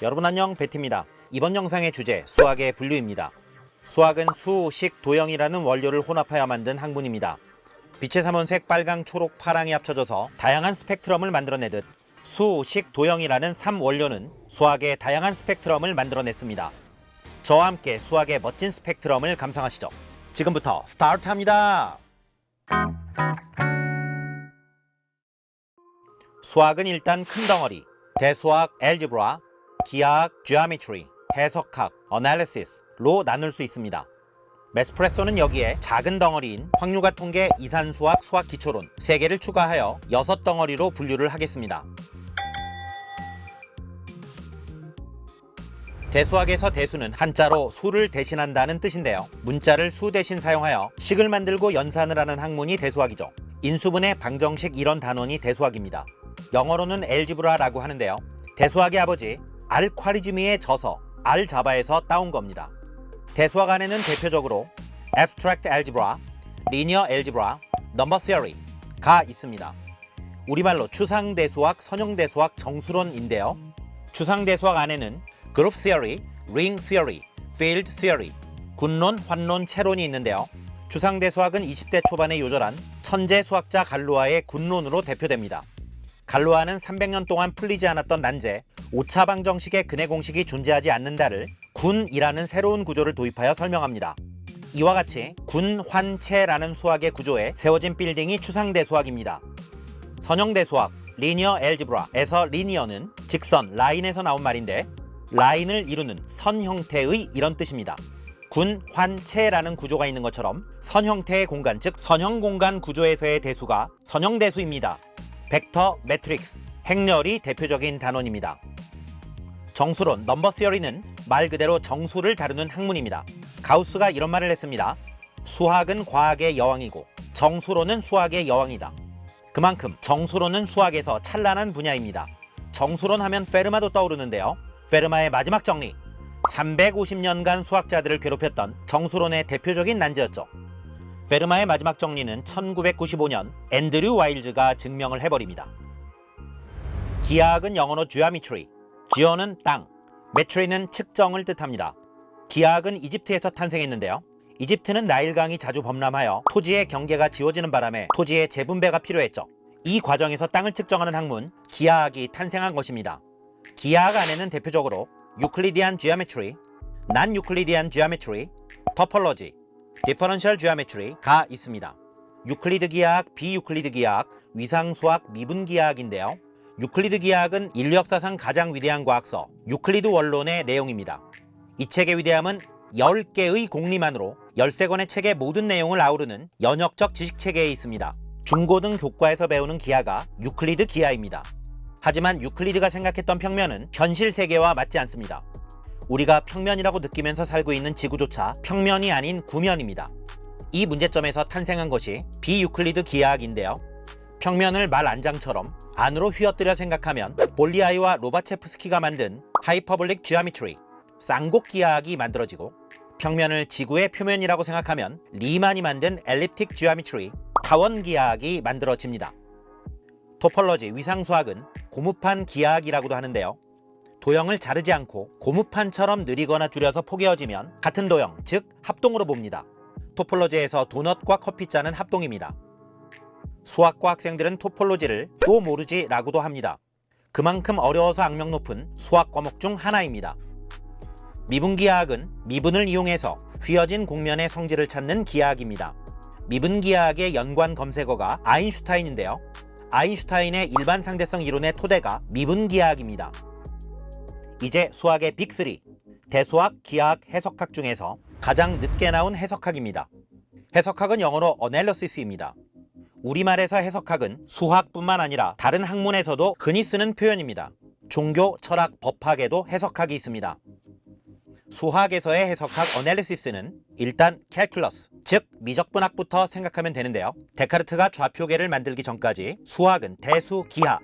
여러분 안녕 베티입니다. 이번 영상의 주제 수학의 분류입니다. 수학은 수, 식, 도형이라는 원료를 혼합하여 만든 학문입니다. 빛의 삼원색 빨강, 초록, 파랑이 합쳐져서 다양한 스펙트럼을 만들어내듯 수, 식, 도형이라는 3원료는 수학의 다양한 스펙트럼을 만들어냈습니다. 저와 함께 수학의 멋진 스펙트럼을 감상하시죠. 지금부터 스타트합니다. 수학은 일단 큰 덩어리, 대수학, 알gebra, 기하학, geometry, 해석학, analysis로 나눌 수 있습니다. 메스프레소는 여기에 작은 덩어리인 확률과 통계, 이산수학, 수학 기초론 3개를 추가하여 6덩어리로 분류를 하겠습니다. 대수학에서 대수는 한자로 수를 대신한다는 뜻인데요. 문자를 수 대신 사용하여 식을 만들고 연산을 하는 학문이 대수학이죠. 인수분해, 방정식 이런 단원이 대수학입니다. 영어로는 엘지브라라고 하는데요. 대수학의 아버지 알콰리즈미의 저서 알자바에서 따온 겁니다. 대수학 안에는 대표적으로 Abstract Algebra, Linear Algebra, Number Theory가 있습니다. 우리말로 추상대수학, 선형대수학, 정수론인데요. 추상대수학 안에는 Group Theory, Ring Theory, Field Theory, 군론, 환론, 체론이 있는데요. 추상대수학은 20대 초반에 요절한 천재 수학자 갈로아의 군론으로 대표됩니다. 갈로아는 300년 동안 풀리지 않았던 난제, 오차 방 정식의 근해 공식이 존재하지 않는다를 군이라는 새로운 구조를 도입하여 설명합니다. 이와 같이 군환체라는 수학의 구조에 세워진 빌딩이 추상대 수학입니다. 선형대 수학, 리니어 엘지브라에서 리니어는 직선, 라인에서 나온 말인데 라인을 이루는 선 형태의 이런 뜻입니다. 군, 환 체라는 구조가 있는 것처럼 선 형태의 공간, 즉 선형 공간 구조에서의 대수가 선형 대수입니다. 벡터, 매트릭스, 행렬이 대표적인 단원입니다. 정수론, 넘버 시어리는 말 그대로 정수를 다루는 학문입니다. 가우스가 이런 말을 했습니다. 수학은 과학의 여왕이고 정수론은 수학의 여왕이다. 그만큼 정수론은 수학에서 찬란한 분야입니다. 정수론 하면 페르마도 떠오르는데요. 페르마의 마지막 정리. 350년간 수학자들을 괴롭혔던 정수론의 대표적인 난제였죠. 페르마의 마지막 정리는 1995년 앤드류 와일즈가 증명을 해버립니다. 기하학은 영어로 geometry, geo는 땅, metro는 측정을 뜻합니다. 기하학은 이집트에서 탄생했는데요. 이집트는 나일강이 자주 범람하여 토지의 경계가 지워지는 바람에 토지의 재분배가 필요했죠. 이 과정에서 땅을 측정하는 학문 기하학이 탄생한 것입니다. 기하학 안에는 대표적으로 유클리디안 지오메트리, 난 유클리디안 지오메트리, 토폴로지, 디퍼런셜 지오메트리가 있습니다. 유클리드 기하학, 비유클리드 기하학, 위상수학, 미분 기하학인데요. 유클리드 기하학은 인류 역사상 가장 위대한 과학서 유클리드 원론의 내용입니다. 이 책의 위대함은 10개의 공리만으로 13권의 책의 모든 내용을 아우르는 연역적 지식 체계에 있습니다. 중고등 교과에서 배우는 기하가 유클리드 기하입니다. 하지만 유클리드가 생각했던 평면은 현실 세계와 맞지 않습니다. 우리가 평면이라고 느끼면서 살고 있는 지구조차 평면이 아닌 구면입니다. 이 문제점에서 탄생한 것이 비유클리드 기하학인데요. 평면을 말 안장처럼 안으로 휘어뜨려 생각하면 볼리아이와 로바체프스키가 만든 하이퍼블릭 지오메트리, 쌍곡 기하학이 만들어지고 평면을 지구의 표면이라고 생각하면 리만이 만든 엘립틱 지오메트리, 타원 기하학이 만들어집니다. 토폴로지 위상수학은 고무판 기하학이라고도 하는데요. 도형을 자르지 않고 고무판처럼 느리거나 줄여서 포개어지면 같은 도형, 즉 합동으로 봅니다. 토폴로지에서 도넛과 커피잔은 합동입니다. 수학과 학생들은 토폴로지를 또 모르지라고도 합니다. 그만큼 어려워서 악명 높은 수학 과목 중 하나입니다. 미분기하학은 미분을 이용해서 휘어진 공면의 성질을 찾는 기하학입니다. 미분기하학의 연관 검색어가 아인슈타인인데요. 아인슈타인의 일반 상대성 이론의 토대가 미분기하학입니다. 이제 수학의 빅3 대수학, 기하학, 해석학 중에서 가장 늦게 나온 해석학입니다. 해석학은 영어로 analysis입니다. 우리말에서 해석학은 수학뿐만 아니라 다른 학문에서도 흔히 쓰는 표현입니다. 종교, 철학, 법학에도 해석학이 있습니다. 수학에서의 해석학 어널리시스는 일단 캘큘러스, 즉 미적분학부터 생각하면 되는데요. 데카르트가 좌표계를 만들기 전까지 수학은 대수, 기하,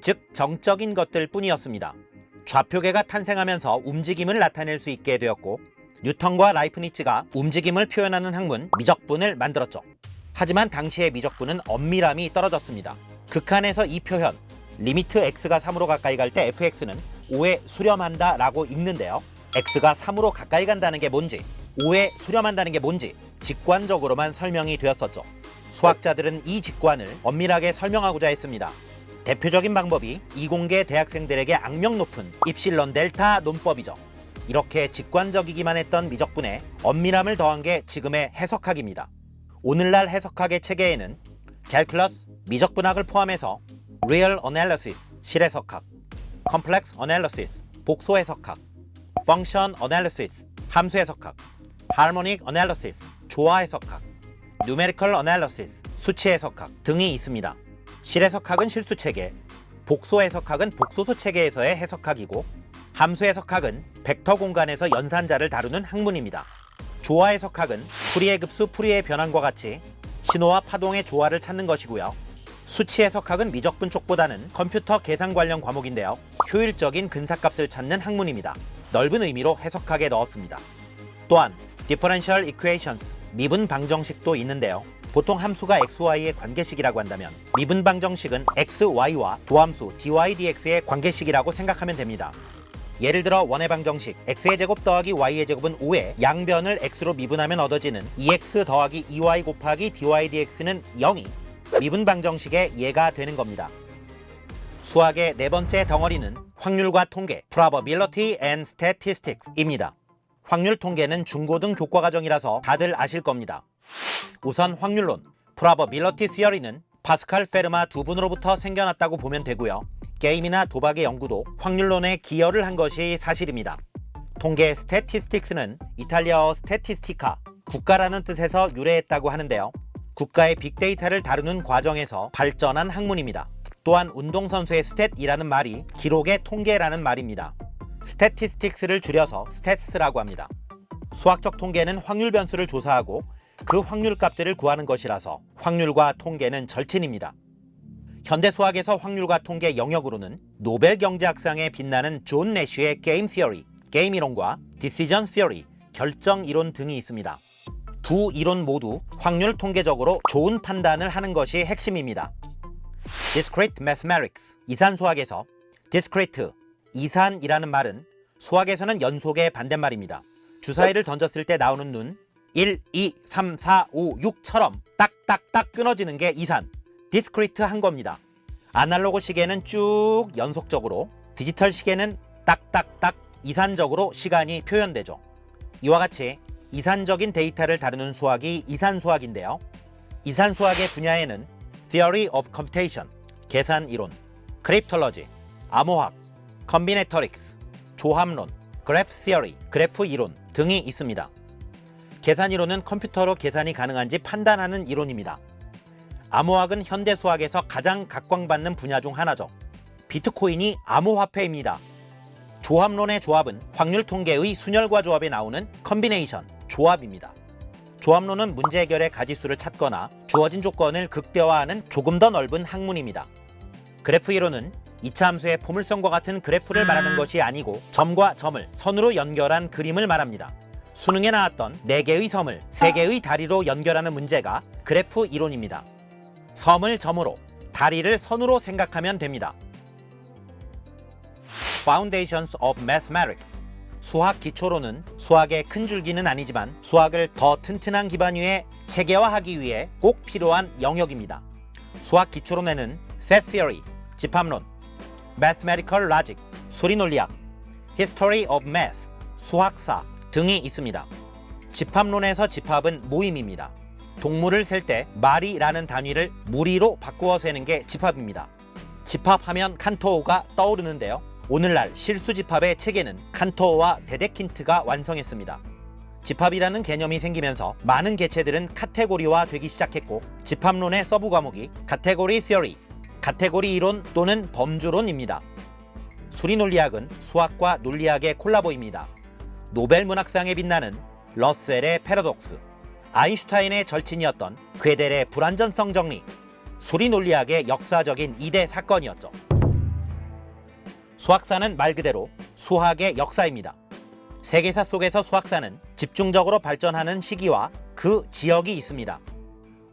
즉 정적인 것들 뿐이었습니다. 좌표계가 탄생하면서 움직임을 나타낼 수 있게 되었고 뉴턴과 라이프니츠가 움직임을 표현하는 학문 미적분을 만들었죠. 하지만 당시의 미적분은 엄밀함이 떨어졌습니다. 극한에서 이 표현 리미트 x가 3으로 가까이 갈 때 fx는 5에 수렴한다 라고 읽는데요. x가 3으로 가까이 간다는 게 뭔지, 5에 수렴한다는 게 뭔지 직관적으로만 설명이 되었었죠. 수학자들은 이 직관을 엄밀하게 설명하고자 했습니다. 대표적인 방법이 이공계 대학생들에게 악명 높은 입실론 델타 논법이죠. 이렇게 직관적이기만 했던 미적분에 엄밀함을 더한 게 지금의 해석학입니다. 오늘날 해석학의 체계에는 캘큘러스, 미적분학을 포함해서 Real Analysis, 실해석학, Complex Analysis, 복소 해석학, Function Analysis, 함수 해석학, Harmonic 조화 해석학, Numerical Analysis, 수치 해석학 등이 있습니다. 실해석학은 실수 체계, 복소 해석학은 복소수 체계에서의 해석학이고 함수 해석학은 벡터 공간에서 연산자를 다루는 학문입니다. 조화 해석학은 풀이의 급수, 풀이의 변환과 같이 신호와 파동의 조화를 찾는 것이고요. 수치 해석학은 미적분 쪽보다는 컴퓨터 계산 관련 과목인데요. 효율적인 근사값을 찾는 학문입니다. 넓은 의미로 해석학에 넣었습니다. 또한 differential equations, 미분 방정식도 있는데요. 보통 함수가 xy의 관계식이라고 한다면 미분 방정식은 xy와 도함수 dy dx의 관계식이라고 생각하면 됩니다. 예를 들어 원의 방정식 x의 제곱 더하기 y의 제곱은 5에 양변을 x로 미분하면 얻어지는 2x 더하기 2y 곱하기 dy dx는 0이 미분 방정식의 예가 되는 겁니다. 수학의 네 번째 덩어리는 확률과 통계 probability and statistics입니다. 확률 통계는 중고등 교과 과정이라서 다들 아실 겁니다. 우선 확률론 probability theory는 파스칼 페르마 두 분으로부터 생겨났다고 보면 되고요. 게임이나 도박의 연구도 확률론에 기여를 한 것이 사실입니다. 통계 statistics는 이탈리아어 statistica, 국가라는 뜻에서 유래했다고 하는데요. 국가의 빅데이터를 다루는 과정에서 발전한 학문입니다. 또한 운동선수의 스탯이라는 말이 기록의 통계라는 말입니다. 스태티스틱스를 줄여서 스태츠라고 합니다. 수학적 통계는 확률 변수를 조사하고 그 확률 값들을 구하는 것이라서 확률과 통계는 절친입니다. 현대 수학에서 확률과 통계 영역으로는 노벨 경제학상에 빛나는 존 내쉬의 게임 시어리, 게임 이론과 디시전 시어리, 결정 이론 등이 있습니다. 두 이론 모두 확률 통계적으로 좋은 판단을 하는 것이 핵심입니다. Discrete Mathematics, 이산 수학에서 Discrete, 이산이라는 말은 수학에서는 연속의 반대말입니다. 주사위를 던졌을 때 나오는 눈 1, 2, 3, 4, 5, 6처럼 딱딱딱 끊어지는 게 이산, 디스크리트 한 겁니다. 아날로그 시계는 쭉 연속적으로, 디지털 시계는 딱딱딱 이산적으로 시간이 표현되죠. 이와 같이 이산적인 데이터를 다루는 수학이 이산 수학인데요. 이산 수학의 분야에는 Theory of Computation, 계산 이론, 크립톨러지, 암호학, 컴비네터릭스, 조합론, 그래프 시어리, 그래프 이론 등이 있습니다. 계산 이론은 컴퓨터로 계산이 가능한지 판단하는 이론입니다. 암호학은 현대 수학에서 가장 각광받는 분야 중 하나죠. 비트코인이 암호화폐입니다. 조합론의 조합은 확률 통계의 순열과 조합에 나오는 컨비네이션, 조합입니다. 조합론은 문제 해결의 가지수를 찾거나 주어진 조건을 극대화하는 조금 더 넓은 학문입니다. 그래프 이론은 이차 함수의 포물선과 같은 그래프를 말하는 것이 아니고 점과 점을 선으로 연결한 그림을 말합니다. 수능에 나왔던 4개의 섬을 3개의 다리로 연결하는 문제가 그래프 이론입니다. 섬을 점으로, 다리를 선으로 생각하면 됩니다. Foundations of Mathematics 수학 기초로는 수학의 큰 줄기는 아니지만 수학을 더 튼튼한 기반 위에 체계화하기 위해 꼭 필요한 영역입니다. 수학 기초론에는 Set Theory, 집합론, Mathematical Logic, 수리 논리학, History of Math, 수학사 등이 있습니다. 집합론에서 집합은 모임입니다. 동물을 셀 때 마리라는 단위를 무리로 바꾸어 세는 게 집합입니다. 집합하면 칸토어가 떠오르는데요. 오늘날 실수 집합의 체계는 칸토어와 데데킨트가 완성했습니다. 집합이라는 개념이 생기면서 많은 개체들은 카테고리화 되기 시작했고 집합론의 서브 과목이 카테고리 시어리, 카테고리 이론 또는 범주론입니다. 수리 논리학은 수학과 논리학의 콜라보입니다. 노벨 문학상에 빛나는 러셀의 패러독스, 아인슈타인의 절친이었던 괴델의 불완전성 정리, 수리 논리학의 역사적인 이대 사건이었죠. 수학사는 말 그대로 수학의 역사입니다. 세계사 속에서 수학사는 집중적으로 발전하는 시기와 그 지역이 있습니다.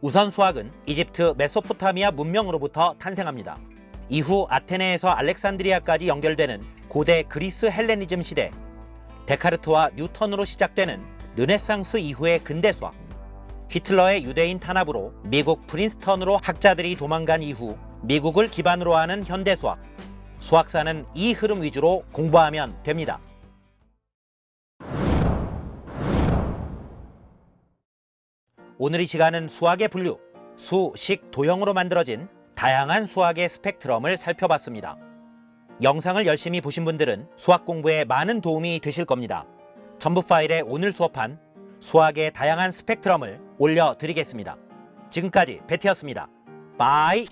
우선 수학은 이집트 메소포타미아 문명으로부터 탄생합니다. 이후 아테네에서 알렉산드리아까지 연결되는 고대 그리스 헬레니즘 시대, 데카르트와 뉴턴으로 시작되는 르네상스 이후의 근대 수학, 히틀러의 유대인 탄압으로 미국 프린스턴으로 학자들이 도망간 이후 미국을 기반으로 하는 현대 수학, 수학사는 이 흐름 위주로 공부하면 됩니다. 오늘 이 시간은 수학의 분류, 수, 식, 도형으로 만들어진 다양한 수학의 스펙트럼을 살펴봤습니다. 영상을 열심히 보신 분들은 수학 공부에 많은 도움이 되실 겁니다. 첨부 파일에 오늘 수업한 수학의 다양한 스펙트럼을 올려드리겠습니다. 지금까지 베티였습니다. 바이!